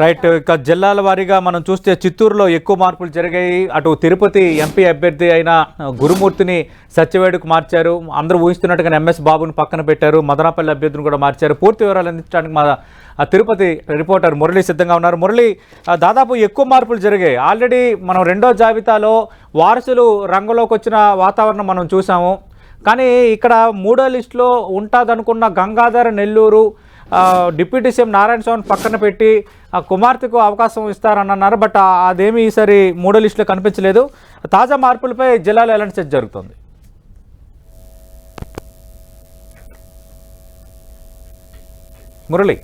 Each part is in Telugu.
రైట్ ఇక జిల్లాల వారీగా మనం చూస్తే చిత్తూరులో ఎక్కువ మార్పులు జరిగాయి. అటు తిరుపతి ఎంపీ అభ్యర్థి అయిన గురుమూర్తిని సత్యవేడుకు మార్చారు. అందరూ ఊహిస్తున్నట్టుగా ఎంఎస్ బాబుని పక్కన పెట్టారు. మదనపల్లి అభ్యర్థిని కూడా మార్చారు. పూర్తి వివరాలు అందించడానికి మా తిరుపతి రిపోర్టర్ మురళి సిద్ధంగా ఉన్నారు. మురళి దాదాపు ఎక్కువ మార్పులు జరిగాయి. ఆల్రెడీ మనం రెండో జాబితాలో వారసులు రంగంలోకి వచ్చిన వాతావరణం మనం చూసాము కానీ ఇక్కడ మూడో లిస్టులో ఉంటుందనుకున్న గంగాధర నెల్లూరు డిప్యూటీ సీఎం నారాయణ స్వామిని పక్కన పెట్టి ఆ కుమార్తెకు అవకాశం ఇస్తారన్నారు బట్ ఆ- అదేమీ ఈసారి మూడో లిస్టులో కనిపించలేదు. తాజా మార్పులపై జిల్లాలో ఎలాంటి చర్చ జరుగుతుంది? మురళి.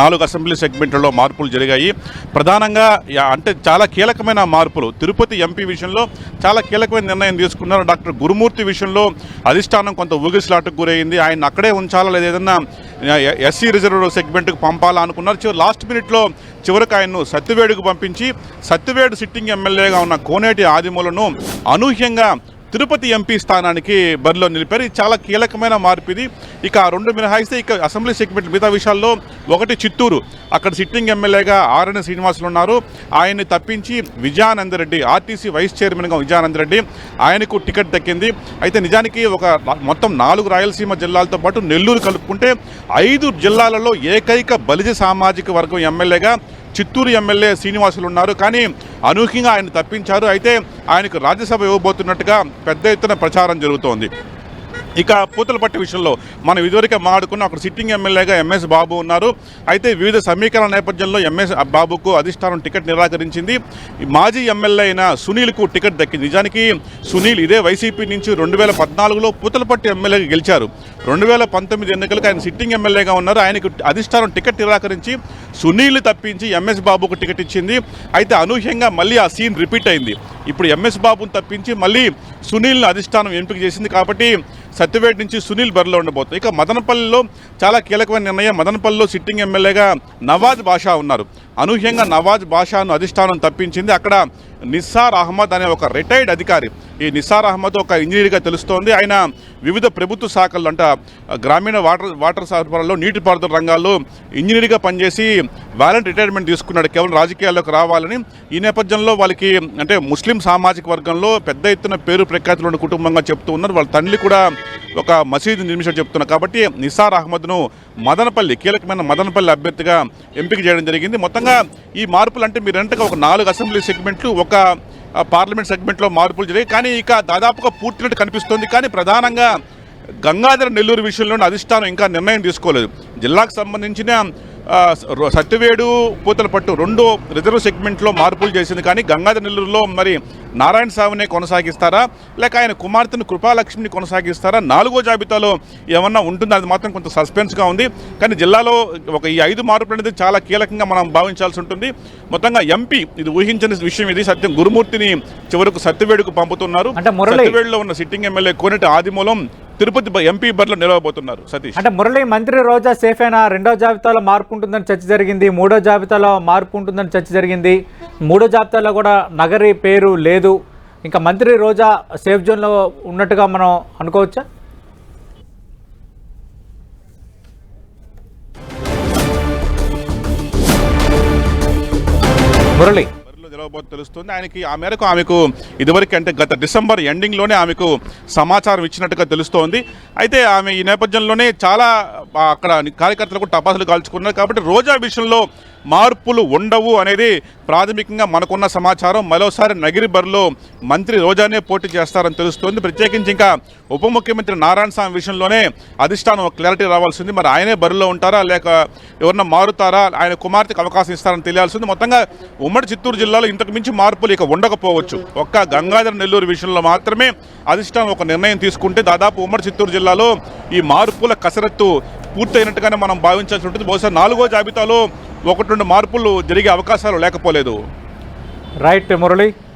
నాలుగు అసెంబ్లీ సెగ్మెంట్లలో మార్పులు జరిగాయి. ప్రధానంగా అంటే చాలా కీలకమైన మార్పులు. తిరుపతి ఎంపీ విషయంలో చాలా కీలకమైన నిర్ణయం తీసుకున్నారు డాక్టర్ గురుమూర్తి విషయంలో. అధిష్టానం కొంత ఊగిసలాటకు గురైంది. ఆయన అక్కడే ఉంచాలా లేదా ఏదన్నా ఎస్సీ రిజర్వ్ సెగ్మెంట్కి పంపాలా అనుకున్నారు. చివరి లాస్ట్ మినిట్లో చివరికి ఆయన్ను సత్యవేడుకు పంపించి సత్యవేడు సిట్టింగ్ ఎమ్మెల్యేగా ఉన్న కోనేటి ఆదిమూలను అనూహ్యంగా తిరుపతి ఎంపీ స్థానానికి బరిలో నిలిపారు. ఇది చాలా కీలకమైన మార్పు ఇది. ఇక రెండు మినహాయిస్తే ఇక అసెంబ్లీ సెగ్మెంట్ మిగతా విషయాల్లో ఒకటి చిత్తూరు. అక్కడ సిట్టింగ్ ఎమ్మెల్యేగా ఆర్ఎన్ శ్రీనివాసులు ఉన్నారు. ఆయన్ని తప్పించి విజయానంద రెడ్డి ఆర్టీసీ వైస్ చైర్మన్గా విజయానంద రెడ్డి ఆయనకు టికెట్ దక్కింది. అయితే నిజానికి ఒక మొత్తం నాలుగు రాయలసీమ జిల్లాలతో పాటు నెల్లూరు కలుపుకుంటే ఐదు జిల్లాలలో ఏకైక బలిజ సామాజిక వర్గం ఎమ్మెల్యేగా చిత్తూరు ఎమ్మెల్యే శ్రీనివాసులు ఉన్నారు. కానీ అనూహ్యంగా ఆయన తప్పించారు. అయితే ఆయనకు రాజ్యసభ ఇవ్వబోతున్నట్టుగా పెద్ద ఎత్తున ప్రచారం జరుగుతోంది. ఇక పూతలపట్టి విషయంలో మనం ఇదివరకే మాడుకున్న అక్కడ సిట్టింగ్ ఎమ్మెల్యేగా ఎంఎస్ బాబు ఉన్నారు. అయితే వివిధ సమీకరణ నేపథ్యంలో ఎంఎస్ బాబుకు అధిష్టానం టికెట్ నిరాకరించింది. మాజీ ఎమ్మెల్యే అయిన సునీల్కు టికెట్ దక్కింది. నిజానికి సునీల్ ఇదే వైసీపీ నుంచి రెండు వేల పద్నాలుగులో పూతలపట్టి ఎమ్మెల్యేగా గెలిచారు. రెండు వేల పంతొమ్మిది ఎన్నికలకు ఆయన సిట్టింగ్ ఎమ్మెల్యేగా ఉన్నారు. ఆయనకు అధిష్టానం టికెట్ నిరాకరించి సునీల్ తప్పించి ఎంఎస్ బాబుకు టికెట్ ఇచ్చింది. అయితే అనూహ్యంగా మళ్ళీ ఆ సీన్ రిపీట్ అయింది. ఇప్పుడు ఎంఎస్ బాబును తప్పించి మళ్ళీ సునీల్ను అధిష్టానం ఎంపిక చేసింది కాబట్టి సత్యవేడ్ నుంచి సునీల్ బరిలో ఉండబోతుంది ఇక మదనపల్లిలో చాలా కీలకమైన నిర్ణయం. మదనపల్లిలో సిట్టింగ్ ఎమ్మెల్యేగా నవాజ్ బాషా ఉన్నారు. అనూహ్యంగా నవాజ్ బాషాను అధిష్టానం తప్పించింది. అక్కడ నిస్సార్ అహ్మద్ అనే ఒక రిటైర్డ్ అధికారి. ఈ నిస్సార్ అహ్మద్ ఒక ఇంజనీర్గా తెలుస్తోంది. ఆయన వివిధ ప్రభుత్వ శాఖలు అంట గ్రామీణ వాటర్ వాటర్ సరఫరాలో నీటిపారుదల రంగాల్లో ఇంజనీర్గా పనిచేసి వ్యాలెంట్ రిటైర్మెంట్ తీసుకున్నాడు. కేవలం రాజకీయాల్లోకి రావాలని ఈ నేపథ్యంలో వాళ్ళకి అంటే ముస్లిం సామాజిక వర్గంలో పెద్ద ఎత్తున పేరు ప్రఖ్యాతులు ఉన్న కుటుంబంగా చెప్తూ ఉన్నారు. వాళ్ళ తండ్రి కూడా ఒక మసీదు నిర్మించారు చెప్తున్నారు. కాబట్టి నిసార్ అహ్మద్ను మదనపల్లి కీలకమైన మదనపల్లి అభ్యర్థిగా ఎంపిక చేయడం జరిగింది. మొత్తంగా ఈ మార్పులు అంటే మీరు అంటగా ఒక నాలుగు అసెంబ్లీ సెగ్మెంట్లు ఒక పార్లమెంట్ సెగ్మెంట్లో మార్పులు జరిగాయి. కానీ ఇక దాదాపుగా పూర్తినట్టు కనిపిస్తుంది. కానీ ప్రధానంగా గంగాధర నెల్లూరు విషయంలో అధిష్టానం ఇంకా నిర్ణయం తీసుకోలేదు. జిల్లాకు సంబంధించిన సత్యవేడు పూతలపట్టు రెండు రిజర్వ్ సెగ్మెంట్లో మార్పులు చేసింది. కానీ గంగాధర నెల్లూరులో మరి నారాయణ సావునే కొనసాగిస్తారా? లేక ఆయన కుమార్తెను కృపాలక్ష్మిని కొనసాగిస్తారా? నాలుగో జాబితాలో ఏమన్నా ఉంటుందా? అది మాత్రం కొంత సస్పెన్స్గా ఉంది. కానీ జిల్లాలో ఒక ఈ ఐదు మార్పులు అనేది చాలా కీలకంగా మనం భావించాల్సి ఉంటుంది. మొత్తంగా ఎంపీ ఇది ఊహించని విషయం ఇది. సత్యం గురుమూర్తిని చివరకు సత్యవేడుకు పంపుతున్నారు. సత్యవేడులో ఉన్న sitting MLA Koneti Adimulam Tirupati MP బరిలో నిలవబోతున్నారు సతీష్. అంటే మురళి మంత్రి రోజా సేఫ్ అయినా రెండో జాబితాలో మార్పు ఉంటుందని చర్చ జరిగింది మూడో జాబితాలో మార్పు ఉంటుందని చర్చ జరిగింది మూడో జాబితాలో కూడా నగరి పేరు లేదు. ఇంకా మంత్రి రోజా సేఫ్ జోన్లో ఉన్నట్టుగా మనం అనుకోవచ్చా? మురళి బరిలో తెలుస్తుంది. ఆయనకి ఆ మేరకు ఆమెకు ఇదివరకు అంటే గత డిసెంబర్ ఎండింగ్లోనే ఆమెకు సమాచారం ఇచ్చినట్టుగా తెలుస్తోంది. అయితే ఆమె ఈ నేపథ్యంలోనే చాలా అక్కడ కార్యకర్తలకు టపాసులు కాల్చుకున్నారు. కాబట్టి రోజా విషయంలో మార్పులు ఉండవు అనేది ప్రాథమికంగా మనకున్న సమాచారం. మరోసారి నగిరి బరిలో మంత్రి రోజానే పోటీ చేస్తారని తెలుస్తోంది. ప్రత్యేకించి ఇంకా ఉప ముఖ్యమంత్రి నారాయణ స్వామి విషయంలోనే అధిష్టానం ఒక క్లారిటీ రావాల్సింది. మరి ఆయనే బరిలో ఉంటారా? లేక ఎవరన్నా మారుతారా? ఆయన కుమార్తెకు అవకాశం ఇస్తారని తెలియాల్సింది. మొత్తంగా ఉమ్మడి చిత్తూరు జిల్లాలో ఇంతకు మించి మార్పులు ఇక ఉండకపోవచ్చు. ఒక్క గంగాధర నెల్లూరు విషయంలో మాత్రమే అధిష్టానం ఒక నిర్ణయం తీసుకుంటే దాదాపు ఉమ్మడి చిత్తూరు జిల్లాలో ఈ మార్పుల కసరత్తు పూర్తయినట్టుగానే మనం భావించాల్సి ఉంటుంది. బహుశా నాలుగో జాబితాలో ఒకటి రెండు మార్పులు జరిగే అవకాశాలు లేకపోలేదు. రైట్ మురళి.